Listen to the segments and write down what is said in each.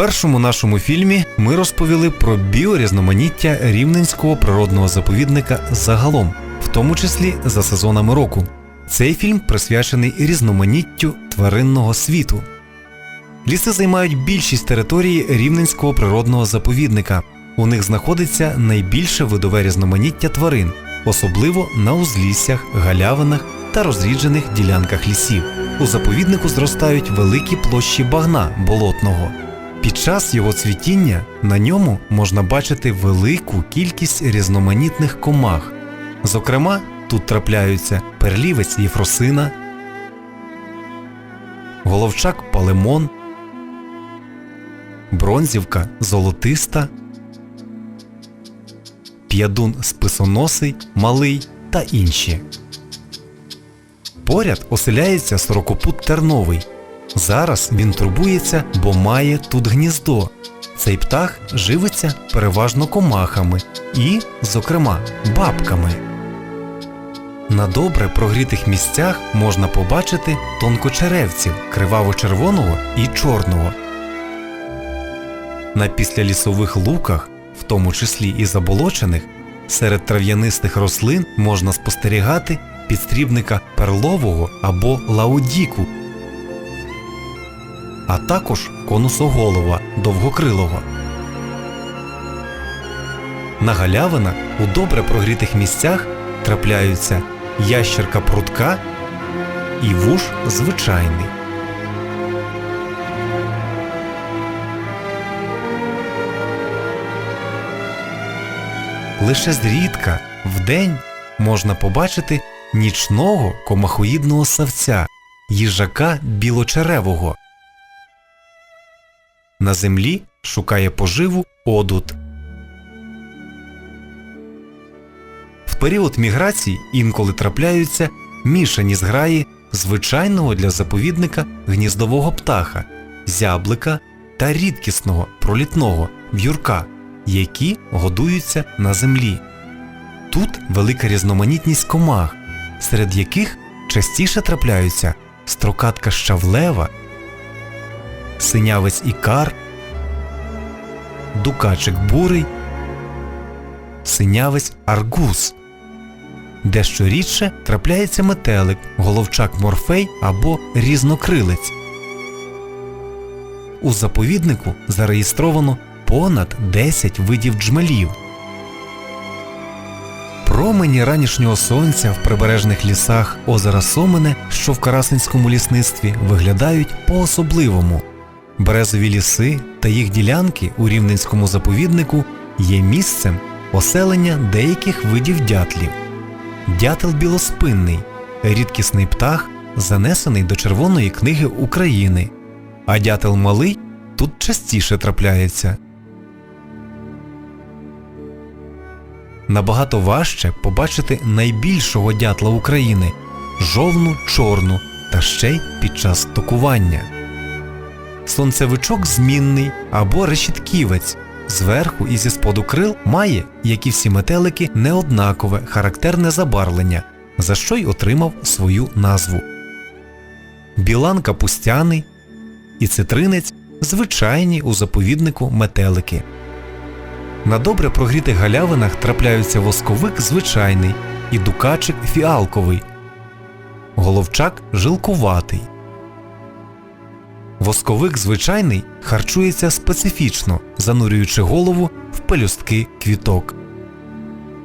першому нашому фільмі ми розповіли про біорізноманіття рівненського природного заповідника загалом, в тому числі за сезонами року. Цей фільм присвячений різноманіттю тваринного світу. Ліси займають більшість території рівненського природного заповідника. У них знаходиться найбільше видове різноманіття тварин, особливо на узліссях, галявинах та розріджених ділянках лісів. У заповіднику зростають великі площі багна болотного. Під час його цвітіння на ньому можна бачити велику кількість різноманітних комах. Зокрема, тут трапляються перлівець єфросина, головчак палемон, бронзівка золотиста, п'ядун списоносий, малий та інші. Поряд оселяється сорокопут терновий. Зараз він турбується, бо має тут гніздо. Цей птах живиться переважно комахами і, зокрема, бабками. На добре прогрітих місцях можна побачити тонкочеревців криваво-червоного і чорного. На післялісових луках, в тому числі і заболочених, серед трав'янистих рослин можна спостерігати підстрібника перлового або лаудіку, а також конусоголова довгокрилого. На галявинах у добре прогрітих місцях трапляються ящерка прутка і вуш звичайний. Лише зрідка вдень можна побачити нічного комахоїдного савця, їжака білочеревого. На землі шукає поживу одут. В період міграції інколи трапляються мішані зграї звичайного для заповідника гніздового птаха, зяблика та рідкісного пролітного в'юрка, які годуються на землі. Тут велика різноманітність комах, серед яких частіше трапляються строкатка щавлева, синявець ікар, дукачик бурий, синявець аргус. Дещо рідше трапляється метелик, головчак морфей або різнокрилець. У заповіднику зареєстровано понад 10 видів джмелів. Промені ранішнього сонця в прибережних лісах озера Сомене, що в Карасинському лісництві, виглядають по-особливому. Березові ліси та їх ділянки у Рівненському заповіднику є місцем оселення деяких видів дятлів. Дятел білоспинний рідкісний птах, занесений до Червоної книги України, а дятел малий тут частіше трапляється. Набагато важче побачити найбільшого дятла України жовну чорну та ще й під час токування. Сонцевичок змінний або решітківець. Зверху і зі споду крил має, як і всі метелики, неоднакове характерне забарвлення, за що й отримав свою назву. Білан капустяний і цитринець звичайні у заповіднику метелики. На добре прогрітих галявинах трапляються восковик звичайний і дукачик фіалковий, головчак жилкуватий. Восковик звичайний харчується специфічно, занурюючи голову в пелюстки квіток.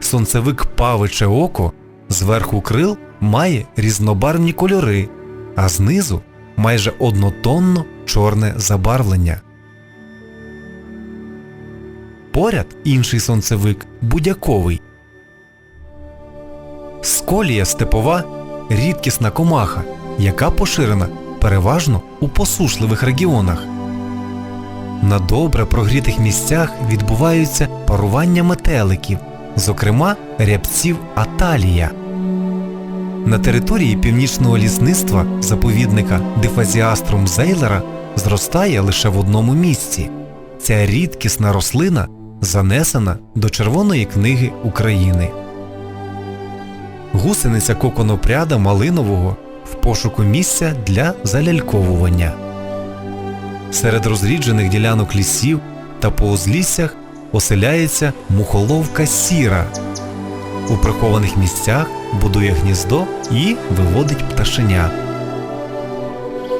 Сонцевик павиче око зверху крил має різнобарвні кольори, а знизу майже однотонно чорне забарвлення. Поряд інший сонцевик будяковий. Сколія степова рідкісна комаха, яка поширена переважно у посушливих регіонах. На добре прогрітих місцях відбуваються парування метеликів, зокрема рябців аталія. На території північного лісництва заповідника Дифазіаструм Зейлера зростає лише в одному місці. Ця рідкісна рослина занесена до Червоної книги України. Гусениця коконопряда малинового в пошуку місця для заляльковування. Серед розріджених ділянок лісів та по узліссях оселяється мухоловка сіра. У прихованих місцях будує гніздо і виводить пташенят.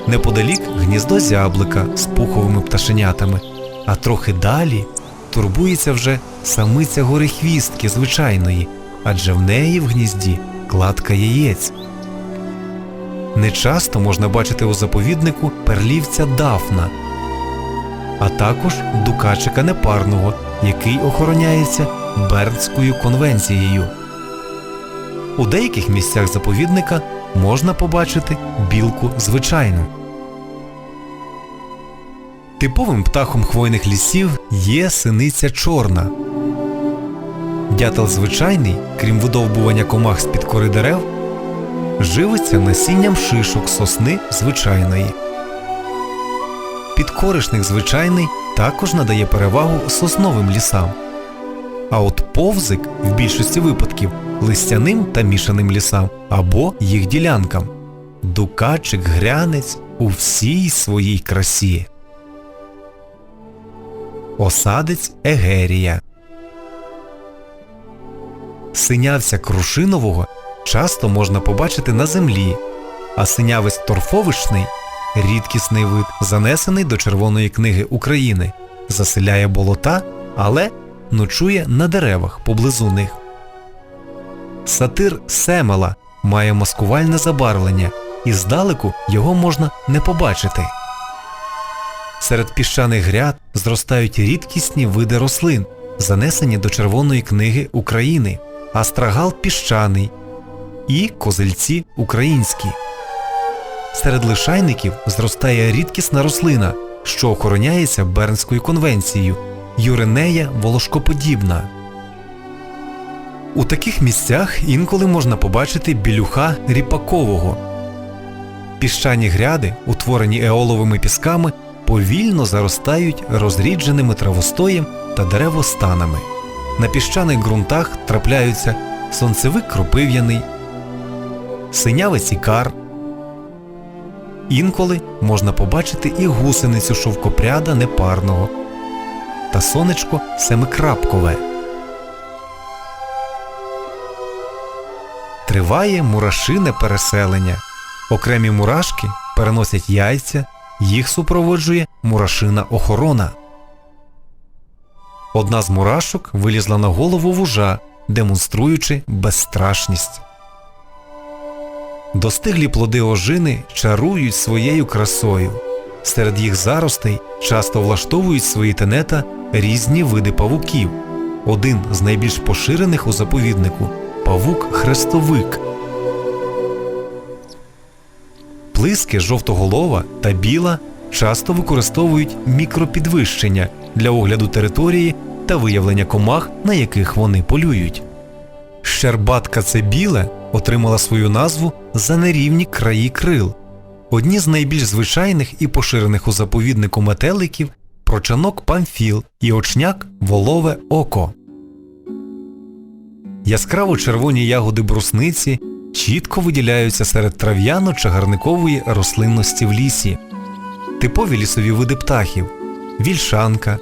Неподалік гніздо зяблика з пуховими пташенятами, а трохи далі турбується вже самиця горехвістки звичайної, адже в неї в гнізді кладка яєць. Нечасто можна бачити у заповіднику перлівця Дафна, а також дукачика непарного, який охороняється Бернською конвенцією. У деяких місцях заповідника можна побачити білку звичайну. Типовим птахом хвойних лісів є синиця чорна. Дятел звичайний, крім видовбування комах з-під кори дерев, живиться насінням шишок сосни звичайної. Підкоришник звичайний також надає перевагу сосновим лісам. А от повзик в більшості випадків листяним та мішаним лісам або їх ділянкам. Дукачик грянець у всій своїй красі. Осадець Егерія Синявця крушинового часто можна побачити на землі, а синявець торфовишний рідкісний вид, занесений до Червоної книги України, заселяє болота, але ночує на деревах поблизу них. Сатир семела має маскувальне забарвлення, і здалеку його можна не побачити. Серед піщаних гряд зростають рідкісні види рослин, занесені до Червоної книги України, астрагал піщаний і козельці українські. Серед лишайників зростає рідкісна рослина, що охороняється Бернською конвенцією юринея волошкоподібна. У таких місцях інколи можна побачити білюха ріпакового. Піщані гряди, утворені еоловими пісками, повільно заростають розрідженими травостоєм та деревостанами. На піщаних ґрунтах трапляються сонцевик кропив'яний, синявець ікар. Інколи можна побачити і гусеницю шовкопряда непарного та сонечко семикрапкове. Триває мурашине переселення. Окремі мурашки переносять яйця, їх супроводжує мурашина охорона. Одна з мурашок вилізла на голову вужа, демонструючи безстрашність. Достиглі плоди ожини чарують своєю красою. Серед їх заростей часто влаштовують свої тенета різні види павуків. Один з найбільш поширених у заповіднику павук хрестовик. Плиски жовтоголова та біла часто використовують мікропідвищення для огляду території та виявлення комах, на яких вони полюють. Щербатка це біле отримала свою назву за нерівні краї крил. Одні з найбільш звичайних і поширених у заповіднику метеликів прочанок памфіл і очняк волове око. Яскраво червоні ягоди брусниці чітко виділяються серед трав'яно-чагарникової рослинності в лісі. Типові лісові види птахів вільшанка,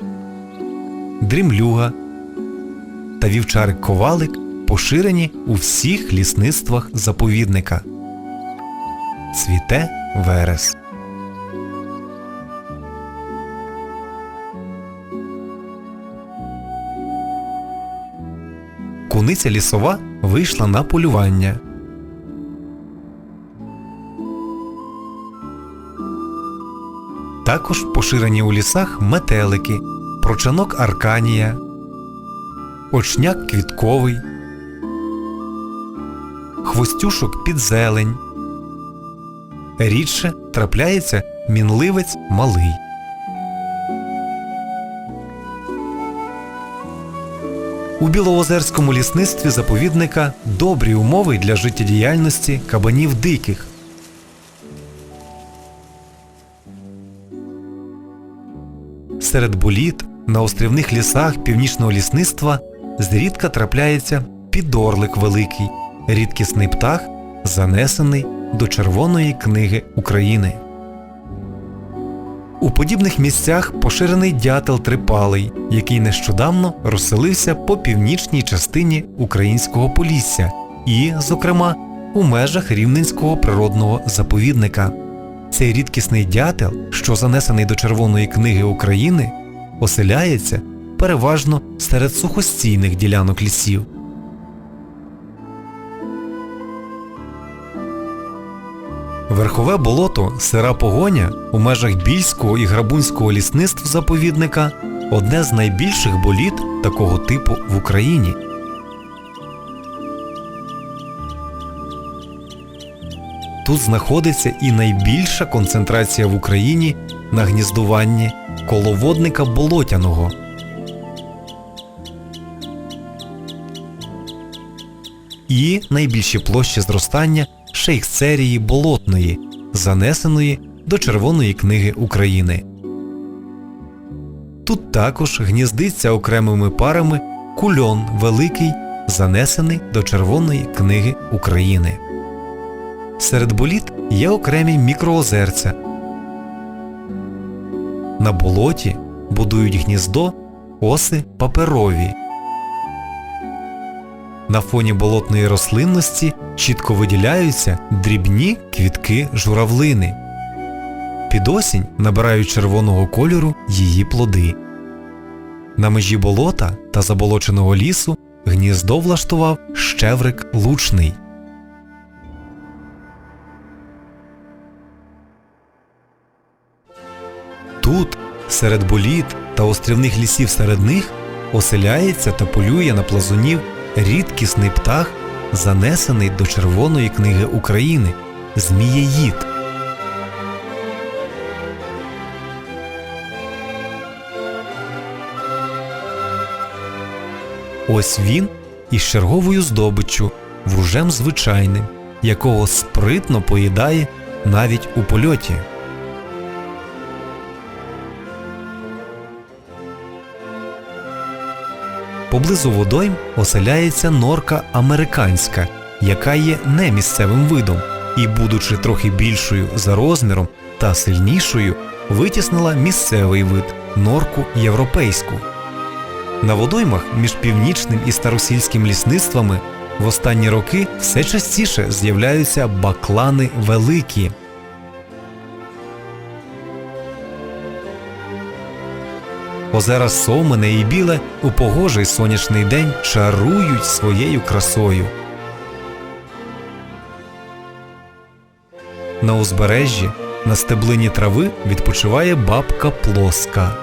дрімлюга та вівчарик ковалик поширені у всіх лісництвах заповідника. Цвіте верес. Куниця лісова вийшла на полювання. Також поширені у лісах метелики, прочанок арканія, очняк квітковий, хвостюшок підзелень. Рідше трапляється мінливець малий. У Білоозерському лісництві заповідника добрі умови для життєдіяльності кабанів диких. Серед боліт на острівних лісах північного лісництва зрідка трапляється підорлик великий, рідкісний птах, занесений до Червоної книги України. У подібних місцях поширений дятел трипалий, який нещодавно розселився по північній частині українського Полісся і, зокрема, у межах Рівненського природного заповідника. Цей рідкісний дятел, що занесений до Червоної книги України, оселяється переважно серед сухостійних ділянок лісів. Верхове болото сира погоня у межах більського і грабунського лісництв заповідника одне з найбільших боліт такого типу в Україні. Тут знаходиться і найбільша концентрація в Україні на гніздуванні коловодника болотяного. І найбільші площі зростання шейхцерії болотної, занесеної до Червоної книги України. Тут також гніздиться окремими парами кульон великий, занесений до Червоної книги України. Серед боліт є окремі мікроозерця. На болоті будують гніздо оси паперові. На фоні болотної рослинності чітко виділяються дрібні квітки журавлини. Під осінь набирають червоного кольору її плоди. На межі болота та заболоченого лісу гніздо влаштував щеврик лучний. Тут, серед боліт та острівних лісів серед них, оселяється та полює на плазунів рідкісний птах, занесений до Червоної книги України Змієїд. Ось він із черговою здобиччю, вужем звичайним, якого спритно поїдає навіть у польоті. Поблизу водойм оселяється норка американська, яка є не місцевим видом, і, будучи трохи більшою за розміром та сильнішою, витіснила місцевий вид норку європейську. На водоймах між північним і старосільським лісництвами в останні роки все частіше з'являються баклани великі. Озера Сомене і Біле у погожий сонячний день чарують своєю красою. На узбережжі на стеблині трави відпочиває бабка плоска.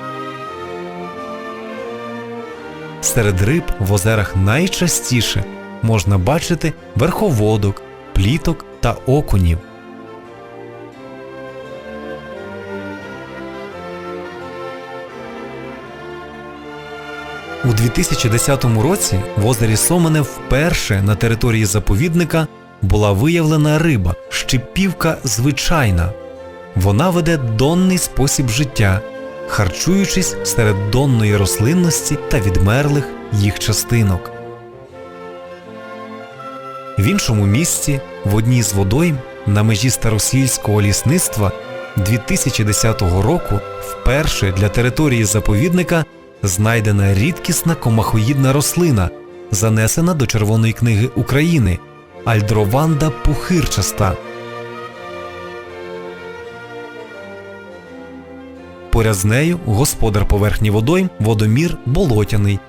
Серед риб в озерах найчастіше можна бачити верховодок, пліток та окунів. 2010 році в озері Сомене вперше на території заповідника була виявлена риба щепівка звичайна. Вона веде донний спосіб життя, харчуючись серед донної рослинності та відмерлих їх частинок. В іншому місці, в одній з водойм на межі старосільського лісництва 2010 року вперше для території заповідника знайдена рідкісна комахоїдна рослина, занесена до Червоної книги України Альдрованда пухирчаста. Поряд з нею господар поверхні водойм водомір болотяний.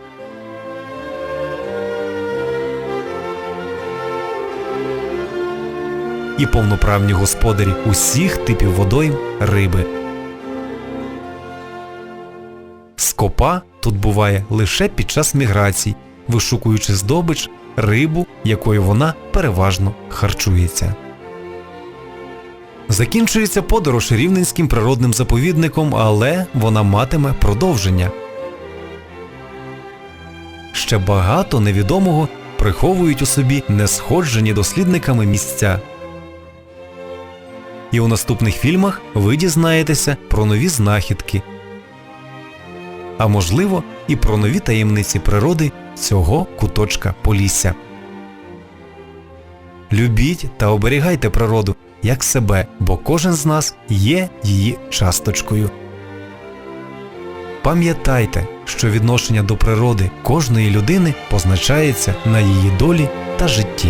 І повноправні господарі усіх типів водойм риби. Скопа тут буває лише під час міграцій, вишукуючи здобич, рибу, якою вона переважно харчується. Закінчується подорож рівненським природним заповідником, але вона матиме продовження. Ще багато невідомого приховують у собі несходжені дослідниками місця. І у наступних фільмах ви дізнаєтеся про нові знахідки, а можливо, і про нові таємниці природи цього куточка Полісся. Любіть та оберігайте природу як себе, бо кожен з нас є її часточкою. Пам'ятайте, що відношення до природи кожної людини позначається на її долі та житті.